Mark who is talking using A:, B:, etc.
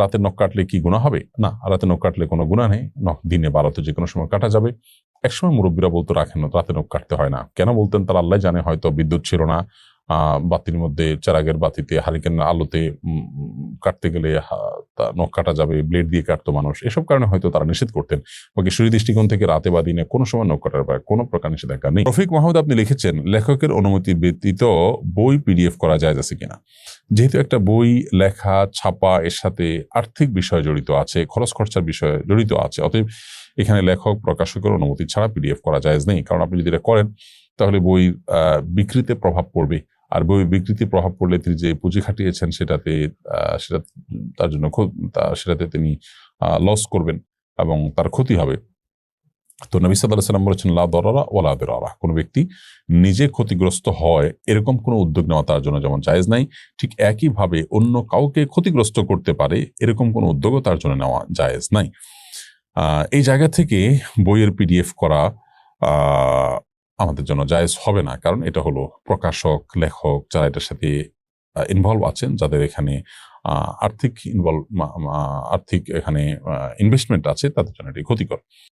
A: রাতে নখ কাটলে কি গুণা হবে? না, রাতে নখ কাটলে কোনো গুণা নেই। নখ দিনে বারোতে যে কোনো সময় কাটা যাবে। একসময় মুরব্বীরা বলতো, রাখেন, রাতে নখ কাটতে হয় না। কেন বলতেন? তার আল্লাহ জানে, হয়তো বিদ্যুৎ ছিল না। বাতির মধ্যে, চারাগের বাতিতে, হারিকেন আলোতে কাটতে গেলে তা নখ কাটা যাবে ব্লেড দিয়ে কাটতো মানুষ। এসব কারণে হয়তো তারা নিষেধ করতেন। বাকি সুরি দৃষ্টিকোণ থেকে রাতে বা দিনে কোনো সময় নখ কাটার ব্যাপারে কোনো প্রকার নিষেধাজ্ঞা নেই। রফিক মাহমুদ, আপনি লিখেছেন, লেখকের অনুমতি ব্যতীত বই পিডিএফ করা যায় আছে কিনা? যেহেতু একটা বই, লেখা, ছাপা, এর সাথে আর্থিক বিষয় জড়িত আছে, খরচ খরচার বিষয় জড়িত আছে, অতএব এখানে লেখক, প্রকাশকের অনুমতি ছাড়া পিডিএফ করা যায় নেই। কারণ আপনি যদি এটা করেন, তাহলে বই বিক্রিতে প্রভাব পড়বে। আর বই বিক্রিতে প্রভাব পড়লে তিনি যে পুঁজি খাটিয়েছেন সেটাতে সেটা তার জন্য সেটাতে তিনি লস করবেন এবং তার ক্ষতি হবে। তো নবী সাল্লাহ সাল্লাম বলেছেন, লা দরারা ওলা বেরারা কোনো ব্যক্তি নিজে ক্ষতিগ্রস্ত হয়, এরকম কোনো উদ্যোগ নেওয়া তার জন্য যেমন জায়েজ নাই, ঠিক একইভাবে অন্য কাউকে ক্ষতিগ্রস্ত করতে পারে, এরকম কোনো উদ্যোগও তার জন্য নেওয়া জায়েজ নাই। এই জায়গা থেকে বইয়ের পিডিএফ করা আমাদের জন্য জায়েজ হবে না, কারণ এটা হলো প্রকাশক, লেখক যারা এটার সাথে ইনভলভ আছেন যাদের এখানে আর্থিক ইনভলভ আর্থিক এখানে ইনভেস্টমেন্ট আছে তাদের জন্য এটি ক্ষতিকর।